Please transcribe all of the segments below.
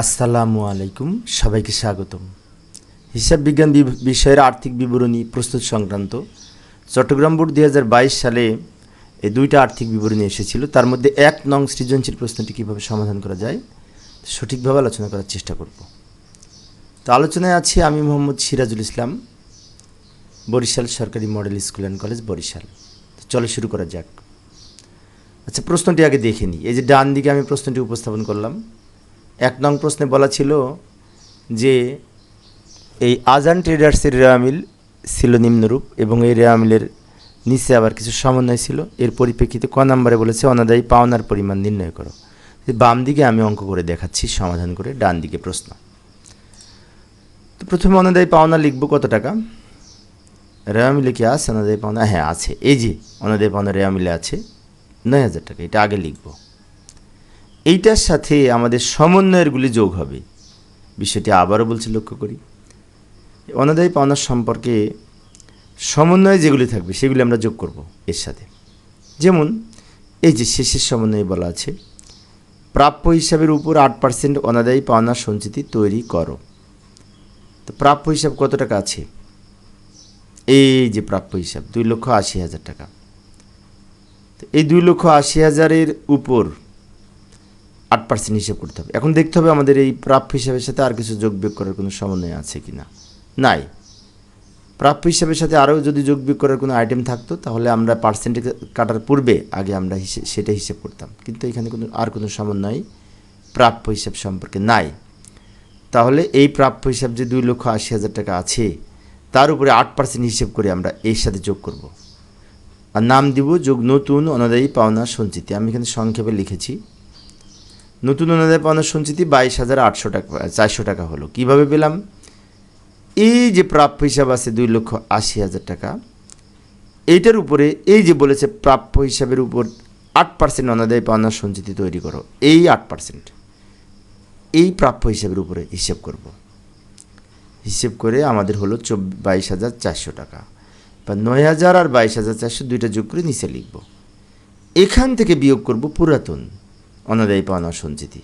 আসসালামু আলাইকুম, সবাইকে স্বাগতম। হিসাব বিজ্ঞান বিষয়ের আর্থিক বিবরণী প্রস্তুত সংক্রান্ত চট্টগ্রাম বোর্ড দুই হাজার বাইশ সালে এই দুইটা আর্থিক বিবরণী এসেছিল। তার মধ্যে এক নং সৃজনশীল প্রশ্নটি কীভাবে সমাধান করা যায়, সঠিকভাবে আলোচনা করার চেষ্টা করব। তো আলোচনায় আছি আমি মোহাম্মদ সিরাজুল ইসলাম, বরিশাল সরকারি model school and college Barishal. চলো শুরু করা যাক। আচ্ছা প্রশ্নটি আগে দেখে নিই। এই যে ডান দিকে আমি প্রশ্নটি উপস্থাপন করলাম এক নং প্রশ্নে বলা ছিল যে এই আজান ট্রেডার্সের রেয়ামিল ছিল নিম্নরূপ এবং এই রেয়ামিলের নিচে আবার কিছু সমন্বয় ছিল। এর পরিপ্রেক্ষিতে ক নম্বরে বলেছে, অনাদায়ী পাওনার পরিমাণ নির্ণয় করো। বাম দিকে আমি অঙ্ক করে দেখাচ্ছি, সমাধান করে ডান দিকে প্রশ্ন। তো প্রথমে অনাদায়ী পাওনা লিখব কত টাকা? রেয়ামিলে কি আছে? অনাদায়ী পাওনা হ্যাঁ আছে। এই যে, অনাদায়ী পাওনা রেয়ামিলে আছে, নয় হাজার টাকা, এটা আগে লিখব। এইটার সাথে আমাদের সমন্বয়েরগুলি যোগ হবে। বিষয়টি আবারও বলছি, লক্ষ্য করি। অনাদায়ী পাওনার সম্পর্কে সমন্বয় যেগুলি থাকবে, সেগুলি আমরা যোগ করব এর সাথে। যেমন, এই যে শেষের সমন্বয়ে বলা আছে, প্রাপ্য হিসাবের উপর আট পার্সেন্ট অনাদায়ী পাওনা সঞ্চিতি তৈরি করো। তো প্রাপ্য হিসাব কত টাকা আছে? এই যে প্রাপ্য হিসাব, দুই লক্ষ আশি হাজার টাকা। তো এই দুই লক্ষ আশি হাজারের উপর পার্সেন্ট হিসেব করতে হবে। এখন দেখতে হবে আমাদের এই প্রাপ্য হিসাবের সাথে আর কিছু যোগ বিয়োগ করার কোনো সমন্বয় আছে কি না নাই। প্রাপ্য হিসাবের সাথে আরও যদি যোগ বিয়োগ করার কোনো আইটেম থাকতো, তাহলে আমরা পার্সেন্টেজ কাটার পূর্বে আগে আমরা সেটা হিসেব করতাম। কিন্তু এখানে কোনো আর কোনো সমন্বয় প্রাপ্য হিসাব সম্পর্কে নাই। তাহলে এই প্রাপ্য হিসাব যে দুই লক্ষ আশি হাজার টাকা আছে, তার উপরে আট পার্সেন্ট হিসেব করে আমরা এর সাথে যোগ করব। আর নাম দিব যোগ নতুন অনাদায়ী পাওনা সঞ্চিতি। আমি এখানে সংক্ষেপে লিখেছি। নতুন অনুদায় পাওনা সঞ্চিতি বাইশ হাজার আটশো টাকা, চারশো টাকা হলো। কীভাবে পেলাম? এই যে প্রাপ্য হিসাব আছে দুই লক্ষ আশি হাজার টাকা, এইটার উপরে এই যে বলেছে প্রাপ্য হিসাবের উপর আট পার্সেন্ট অনাদায় পাওনা সঞ্চিতি তৈরি করো, এই আট পার্সেন্ট। এই প্রাপ্য হিসাবের উপরে হিসেব করব। হিসেব করে আমাদের হলো বাইশ হাজার চারশো টাকা। বা নয় হাজার আর বাইশ হাজার চারশো দুইটা যোগ করে নিচে লিখব। এখান থেকে বিয়োগ করব পুরাতন। অনাদায়ী পাওনা সঞ্চিতি।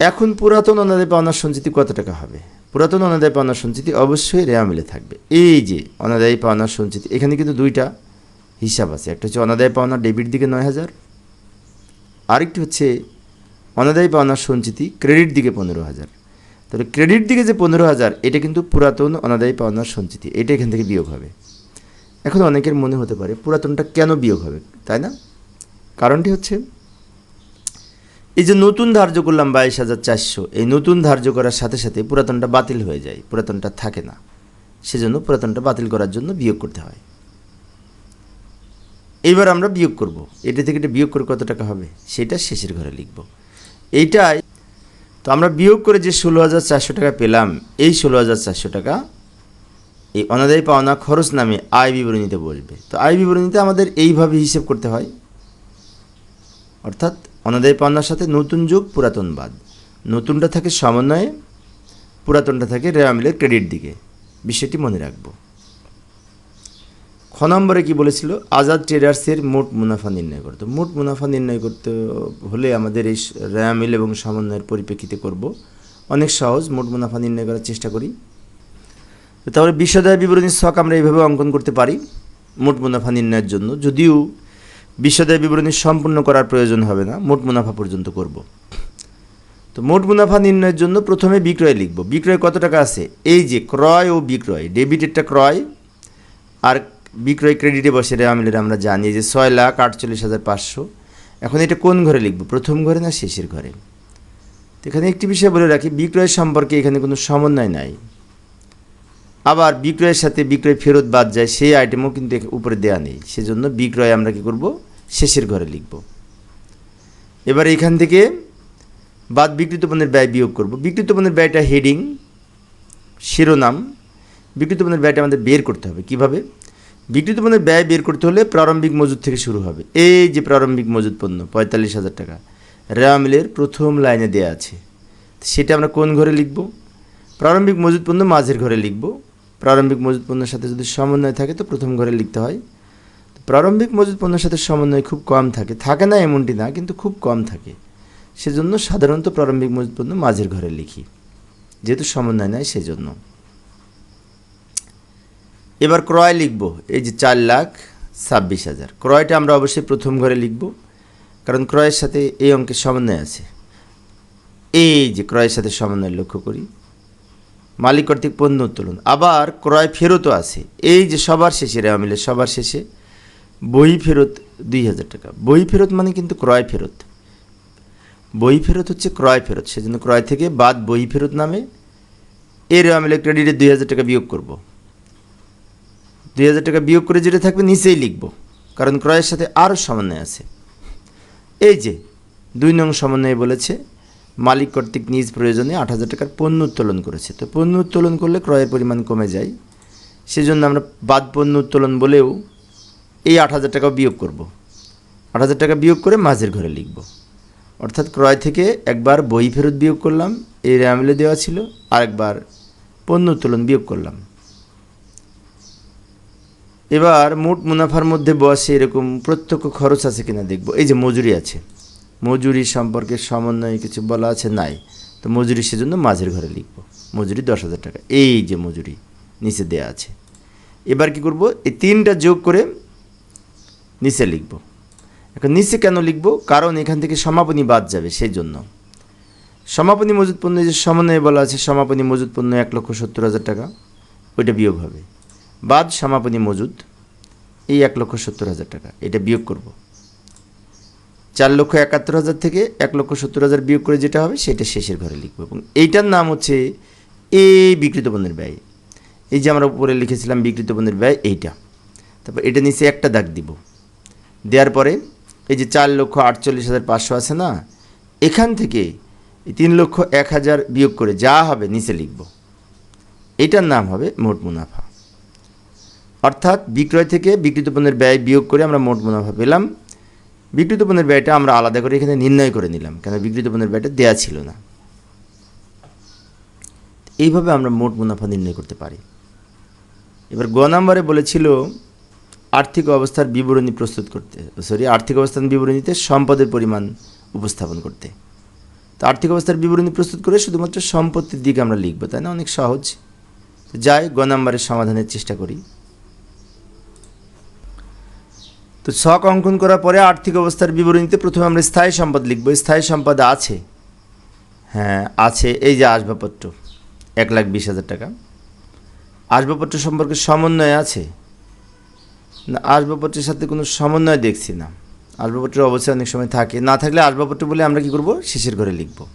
এখন পুরাতন অনাদায়ী পাওনা সঞ্চিতি কত টাকা হবে? পুরাতন অনাদায়ী পাওনা সঞ্চিতি অবশ্যই রেয়া মিলে থাকবে। এই যে অনাদায়ী পাওনা সঞ্চিতি, এখানে কিন্তু দুইটা হিসাব আছে। একটা হচ্ছে অনাদায়ী পাওনা ডেবিট দিকে নয় হাজার, আরেকটি হচ্ছে অনাদায়ী পাওনা সঞ্চিতি ক্রেডিট দিকে পনেরো হাজার। তাহলে ক্রেডিট দিকে যে পনেরো হাজার, এটা কিন্তু পুরাতন অনাদায়ী পাওনার সঞ্চিতি, এটা এখান থেকে বিয়োগ হবে। এখন অনেকের মনে হতে পারে পুরাতনটা কেন বিয়োগ হবে, তাই না? কারণটি হচ্ছে এই যে নতুন ধার্য করলাম বাইশ হাজার চারশো, এই নতুন ধার্য করার সাথে সাথে পুরাতনটা বাতিল হয়ে যায়, পুরাতনটা থাকে না। সেজন্য পুরাতনটা বাতিল করার জন্য বিয়োগ করতে হয়। এইবার আমরা বিয়োগ করব। এটা থেকে এটা বিয়োগ করে কত টাকা হবে? সেটা শেষের ঘরে লিখব। এইটাই, তো আমরা বিয়োগ করে যে ষোলো হাজার চারশো টাকা পেলাম, এই ষোলো হাজার চারশো টাকা এই অনাদায়ী পাওনা খরচ নামে আয় বিবরণীতে বসবে। তো আয় বিবরণীতে আমাদের এইভাবে হিসেব করতে হয়। অর্থাৎ অনাদায়ী পাওনার সাথে নতুন যুগ পুরাতন বাদ নতুনটা থাকে সমন্বয়ে, পুরাতনটা থাকে রেয়ামিলের ক্রেডিট দিকে। বিষয়টি মনে রাখব। খ নম্বরে কি বলেছিল? আজাদ ট্রেডার্সের মোট মুনাফা নির্ণয় করতে। মোট মুনাফা নির্ণয় করতে হলে আমাদের এই রেয়ামিল এবং সমন্বয়ের পরিপ্রেক্ষিতে করব। অনেক সহজ, মোট মুনাফা নির্ণয় করার চেষ্টা করি। তাহলে বিশ্বদায় বিবরণীর শখ আমরা এইভাবে অঙ্কন করতে পারি। মোট মুনাফা নির্ণয়ের জন্য। যদিও বিশ্বদায় বিবরণী সম্পূর্ণ করার প্রয়োজন হবে না, মোট মুনাফা পর্যন্ত করব। তো মোট মুনাফা নির্ণয়ের জন্য প্রথমে বিক্রয় লিখব। বিক্রয় কত টাকা আছে? এই যে ক্রয় ও বিক্রয়, ডেবিটেরটা ক্রয় আর বিক্রয় ক্রেডিটে বসে রেওয়ামিলের আমরা জানি যে ছয় লাখ আটচল্লিশ হাজার পাঁচশো। এখন এটা কোন ঘরে লিখব? প্রথম ঘরে না শেষের ঘরে? তো এখানে একটি বিষয় বলে রাখি, বিক্রয় সম্পর্কে এখানে কোনো সমন্বয় নাই। আবার বিক্রয়ের সাথে বিক্রয় ফেরত বাদ যায়, সেই আইটেমও কিন্তু উপরে দেয়া নেই। সেজন্য বিক্রয় আমরা কি করব? শেষের ঘরে লিখব। এবার এখান থেকে বাদ বিকৃত পণ্যের ব্যয় বিয়োগ করব। বিকৃত পণ্যের ব্যয়টা হেডিং শিরোনাম। বিকৃত পণ্যের ব্যয়টা আমাদের বের করতে হবে। কীভাবে? বিকৃত পণ্যের ব্যয় বের করতে হলে প্রারম্ভিক মজুদ থেকে শুরু হবে। এই যে প্রারম্ভিক মজুদ পণ্য, পঁয়তাল্লিশ হাজার টাকা রেওয়ামিলের প্রথম লাইনে দেয়া আছে। সেটা আমরা কোন ঘরে লিখব? প্রারম্ভিক মজুদ পণ্য মাঝের ঘরে লিখব। প্রারম্ভিক মজুদ পণ্যের সাথে যদি সমন্বয় থাকে তো প্রথম ঘরে লিখতে হয় প্রারম্ভিক মজুদ পণ্যের সাথে সমন্বয় খুব কম থাকে। থাকে না এমনটি না, কিন্তু খুব কম থাকে। সেজন্য সাধারণত প্রারম্ভিক মজুদ পণ্য মাঝের ঘরে লিখি। যেহেতু সমন্বয় নাই, সেজন্য। এবার ক্রয় লিখব। এই যে চার লাখ ছাব্বিশ হাজার। ক্রয়টা আমরা অবশ্যই প্রথম ঘরে লিখব, কারণ ক্রয়ের সাথে এই অঙ্কের সমন্বয় আছে। এই যে ক্রয়ের সাথে সমন্বয় লক্ষ্য করি। মালিক কর্তৃক পণ্য উত্তোলন। আবার ক্রয় ফেরতও আছে। এই যে সবার শেষে রেওয়া মিলে সবার শেষে বই ফেরত দুই হাজার টাকা। বই ফেরত মানে কিন্তু ক্রয় ফেরত। বই ফেরত হচ্ছে ক্রয় ফেরত। সেজন্য ক্রয় থেকে বাদ বই ফেরত নামে এর মিলে ক্রেডিটে দুই হাজার টাকা বিয়োগ করব। দুই হাজার টাকা বিয়োগ করে যেটা থাকবে নিচেই লিখব। কারণ ক্রয়ের সাথে আরও সমন্বয় আছে। এই যে দুই নং সমন্বয়ে বলেছে, মালিক কর্তৃক নিজ প্রয়োজনে আট হাজার টাকার পণ্য উত্তোলন করেছে। তো পণ্য উত্তোলন করলে ক্রয়ের পরিমাণ কমে যায়। সেজন্য আমরা বাদ পণ্য উত্তোলন বলেও এই আট হাজার টাকা বিয়োগ করব। আট হাজার টাকা বিয়োগ করে মাঝের ঘরে লিখব। অর্থাৎ ক্রয় থেকে একবার বই ফেরত বিয়োগ করলাম, এই র্যামলে দেওয়া ছিল, আরেকবার পণ্য উত্তোলন বিয়োগ করলাম। এবার মোট মুনাফার মধ্যে বসে এরকম প্রত্যক্ষ খরচ আছে কিনা দেখব। এই যে মজুরি আছে। মজুরি সম্পর্কে সমন্বয়ে কিছু বলা আছে? নাই। তো মজুরি সেজন্য মাঝের ঘরে লিখব। মজুরি দশ হাজার টাকা। এই যে মজুরি নিচে দেয়া আছে। এবার কি করব? এই তিনটা যোগ করে নিচে লিখব। এখন নিচে কেন লিখব? কারণ এখান থেকে সমাপনী বাদ যাবে সেই জন্য সমাপনী মজুদ পণ্য যে সমন্বয়ে বলা আছে, সমাপনী মজুদ পণ্য এক লক্ষ সত্তর হাজার টাকা, ওইটা বিয়োগ হবে। বাদ সমাপনী মজুদ, এই এক লক্ষ সত্তর হাজার টাকা, এটা বিয়োগ করব। চার লক্ষ একাত্তর হাজার থেকে এক লক্ষ সত্তর হাজার বিয়োগ করে যেটা হবে, সেটা শেষের ঘরে লিখব। এবং এইটার নাম হচ্ছে এই বিকৃত পণ্যের ব্যয়। এই যে আমরা উপরে লিখেছিলাম বিকৃত পণ্যের ব্যয়, এইটা। তারপর এটা নিচে একটা দাগ দিব। দেওয়ার পরে এই যে চার লক্ষ আটচল্লিশ হাজার পাঁচশো আছে না, এখান থেকে তিন লক্ষ এক হাজার বিয়োগ করে যা হবে নিচে লিখব। এটার নাম হবে মোট মুনাফা। অর্থাৎ বিক্রয় থেকে বিকৃত পণ্যের ব্যয় বিয়োগ করে আমরা মোট মুনাফা পেলাম। বিকৃত পণ্যের ব্যয়টা আমরা আলাদা করে এখানে নির্ণয় করে নিলাম, কেন বিকৃত পণ্যের ব্যয়টা দেয়া ছিল না। এইভাবে আমরা মোট মুনাফা নির্ণয় করতে পারি। এবার গ নাম্বারে বলেছিল আর্থিক অবস্থার বিবরণী প্রস্তুত করতে সরি আর্থিক অবস্থান বিবরণীতে সম্পদের পরিমাণ উপস্থাপন করতে। তো আর্থিক অবস্থার বিবরণী প্রস্তুত করে শুধুমাত্র সম্পত্তির দিকে আমরা লিখব, তাই না? অনেক সহজ। যাই, গ নাম্বারের সমাধানের চেষ্টা করি। তো শখ অঙ্কন করার পরে আর্থিক অবস্থার বিবরণীতে প্রথমে আমরা স্থায়ী সম্পদ লিখব। স্থায়ী সম্পদ আছে। হ্যাঁ আছে, এই যে আসবাবপত্র, এক লাখ বিশ হাজার টাকা। আসবাবপত্র সম্পর্কে সমন্বয় আছে? না, আসবাবপত্রের সাথে কোনো সমন্বয় দেখছি না। আসবাবপত্রের অবশ্যই অনেক সময় থাকে। না থাকলে আসবাবপত্র বলে আমরা কি করব? শেষের ঘরে লিখব।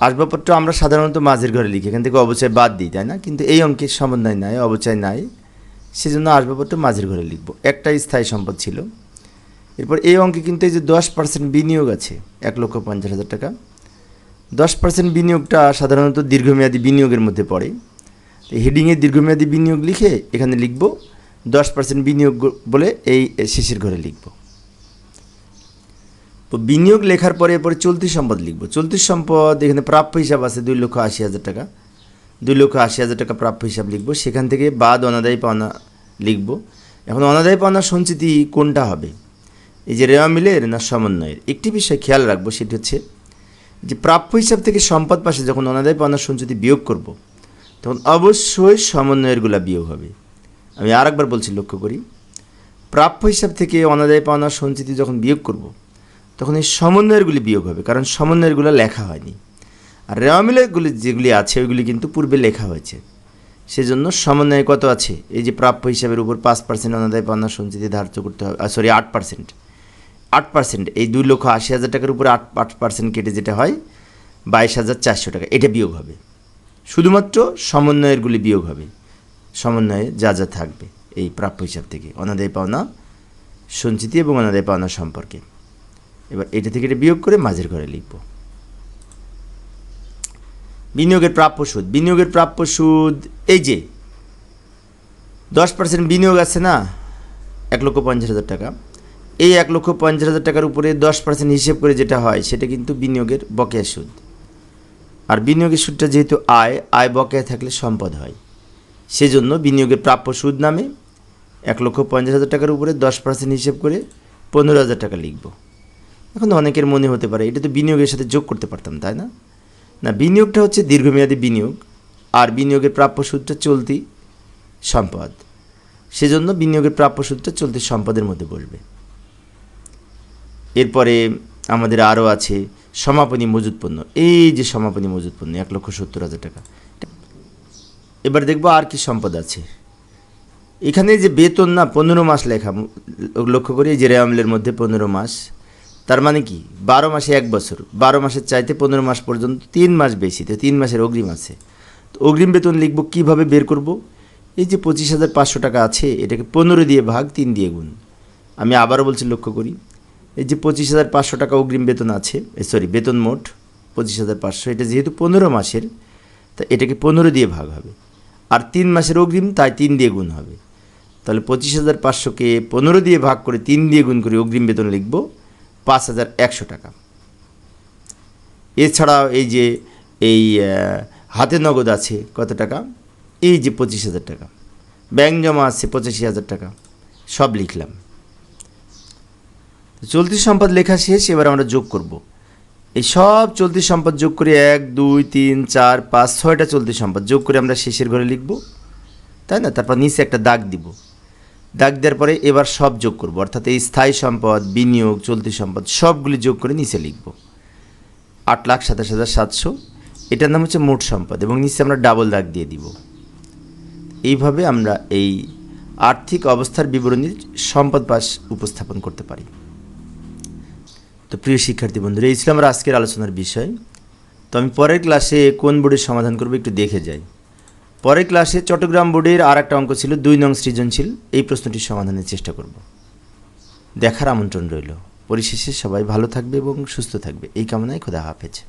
আসবাবপত্র আমরা সাধারণত মাঝের ঘরে লিখি। এখান থেকে অবচয় বাদ দিই, তাই না? কিন্তু এই অঙ্কের সমন্বয় নাই, অবচয় নাই। সেজন্য আসবাবপত্র মাঝের ঘরে লিখব। একটাই স্থায়ী সম্পদ ছিল। এরপর এই অঙ্কে কিন্তু এই যে দশ পার্সেন্ট বিনিয়োগ আছে, এক লক্ষ পঞ্চাশ হাজার টাকা। দশ পার্সেন্ট বিনিয়োগটা সাধারণত দীর্ঘমেয়াদী বিনিয়োগের মধ্যে পড়ে। হেডিংয়ে দীর্ঘমেয়াদী বিনিয়োগ লিখে এখানে লিখব দশ পার্সেন্ট বিনিয়োগ বলে এই শেষের ঘরে লিখব। তো বিনিয়োগ লেখার পরে এরপরে চলতি সম্পদ লিখব। চলতি সম্পদ এখানে প্রাপ্য হিসাব আছে দুই লক্ষ আশি হাজার টাকা। দুই লক্ষ আশি হাজার টাকা প্রাপ্য হিসাব লিখব। সেখান থেকে বাদ অনাদায়ী পাওনা লিখব। এখন অনাদায়ী পাওনা সঞ্চিতি কোনটা হবে? এই যে রেওয়া মিলের না সমন্বয়ের? একটি বিষয় খেয়াল রাখব, সেটি হচ্ছে যে প্রাপ্য হিসাব থেকে সম্পদ পাশে যখন অনাদায় পাওনা সঞ্চিতি বিয়োগ করব, তখন অবশ্যই সমন্বয়েরগুলা বিয়োগ হবে। আমি আর একবার বলছি, লক্ষ্য করি। প্রাপ্য হিসাব থেকে অনাদায় পাওনা সঞ্চিতি যখন বিয়োগ করব, তখন এই সমন্বয়েরগুলি বিয়োগ হবে, কারণ সমন্বয়েরগুলো লেখা হয়নি। আর রেওয়ামিলেরগুলি যেগুলি আছে, ওইগুলি কিন্তু পূর্বে লেখা হয়েছে। সেজন্য সমন্বয় কত আছে? এই যে প্রাপ্য হিসাবের উপর পাঁচ পার্সেন্ট অনাদায় পাওনা সঞ্চিতি ধার্য করতে হবে সরি আট পার্সেন্ট আট পার্সেন্ট এই দুই লক্ষ আশি হাজার টাকার উপরে আট আট পার্সেন্ট কেটে যেটা হয়, বাইশ হাজার চারশো টাকা, এটা বিয়োগ হবে। শুধুমাত্র সমন্বয়েরগুলি বিয়োগ হবে। সমন্বয়ে যা যা থাকবে এই প্রাপ্য হিসাব থেকে, অনাদায় পাওনা সঞ্চিতি এবং অনাদায় পাওনা সম্পর্কে। এবার এটা থেকে এটা বিয়োগ করে মাঝের ঘরে লিখব। বিনিয়োগের প্রাপ্য সুদ, বিনিয়োগের প্রাপ্য সুদ, এই যে, দশ পার্সেন্ট বিনিয়োগ আছে না, এক লক্ষ পঞ্চাশ হাজার টাকা। এই এক লক্ষ পঞ্চাশ হাজার টাকার উপরে দশ পার্সেন্ট হিসেব করে যেটা হয়, সেটা কিন্তু বিনিয়োগের বকেয়া সুদ। আর বিনিয়োগের সুদটা যেহেতু আয় আয় বকেয়া থাকলে সম্পদ হয়। সেজন্য বিনিয়োগের প্রাপ্য সুদ নামে এক লক্ষ পঞ্চাশ হাজার টাকার উপরে দশ পার্সেন্ট হিসেব করে পনেরো হাজার টাকা লিখব। এখন অনেকের মনে হতে পারে, এটা তো বিনিয়োগের সাথে যোগ করতে পারতাম, তাই না? না, বিনিয়োগটা হচ্ছে দীর্ঘমেয়াদী বিনিয়োগ, আর বিনিয়োগের প্রাপ্য সুদটা চলতি সম্পদ। সেজন্য বিনিয়োগের প্রাপ্য সুদটা চলতি সম্পদের মধ্যে বসবে। এরপরে আমাদের আরও আছে সমাপনী মজুত পণ্য এই যে সমাপনী মজুত পণ্য এক লক্ষ সত্তর হাজার টাকা এবার দেখব আর কি সম্পদ আছে। এখানে যে বেতন না পনেরো মাস লেখা লক্ষ্য করি যে রেয়ামলের মধ্যে পনেরো মাস, তার মানে কি? বারো মাসে এক বছর, বারো মাসের চাইতে পনেরো মাস পর্যন্ত তিন মাস বেশি, তো তিন মাসের অগ্রিম আছে। তো অগ্রিম বেতন লিখব কীভাবে বের করব? এই যে পঁচিশ হাজার পাঁচশো টাকা আছে, এটাকে পনেরো দিয়ে ভাগ তিন দিয়ে গুণ। আমি আবারও বলছি লক্ষ্য করি, এই যে পঁচিশ হাজার পাঁচশো টাকা অগ্রিম বেতন আছে সরি বেতন মোট পঁচিশ হাজার পাঁচশো, এটা যেহেতু পনেরো মাসের, তা এটাকে পনেরো দিয়ে ভাগ হবে। আর তিন মাসের অগ্রিম, তাই তিন দিয়ে গুণ হবে। তাহলে পঁচিশ হাজার পাঁচশোকে পনেরো দিয়ে ভাগ করে তিন দিয়ে গুণ করে অগ্রিম বেতন লিখব পাঁচ হাজার একশো টাকা। এছাড়াও এই যে, এই হাতে নগদ আছে কত টাকা? এই যে পঁচিশ হাজার টাকা। ব্যাংক জমা আছে পঁচাশি হাজার টাকা। সব লিখলাম। চলতি সম্পদ লেখা শেষ, এবার আমরা যোগ করব। এই সব চলতি সম্পদ যোগ করে এক, দুই, তিন, চার, পাঁচ, ছয়টা চলতি সম্পদ যোগ করে আমরা শেষের ঘরে লিখব। তাই না? তারপর নিচে একটা দাগ দিব। দাগ দেওয়ার পরে এবার সব যোগ করব। অর্থাৎ এই স্থায়ী সম্পদ, বিনিয়োগ, চলতি সম্পদ সবগুলি যোগ করে নিচে লিখব। আট লাখ সাতাশ হাজার সাতশো। এটার নাম হচ্ছে মোট সম্পদ এবং নিচে আমরা ডাবল দাগ দিয়ে দিব। এইভাবে আমরা এই আর্থিক অবস্থার বিবরণীর সম্পদ পাশ উপস্থাপন করতে পারি। তো প্রিয় শিক্ষার্থী বন্ধুরা, এই ছিল আমার আজকের আলোচনার বিষয়। তো আমি পরের ক্লাসে কোন বোর্ডের সমাধান করব একটু দেখে যাই। পরের ক্লাসে চট্টগ্রাম বোর্ডের আর একটা অঙ্ক ছিল, দুই নং সৃজনশীল, এই প্রশ্নটির সমাধানের চেষ্টা করব। দেখার আমন্ত্রণ রইল। পরিশেষে সবাই ভালো থাকবে এবং সুস্থ থাকবে। এই কামনায় খোদা হাফেজ।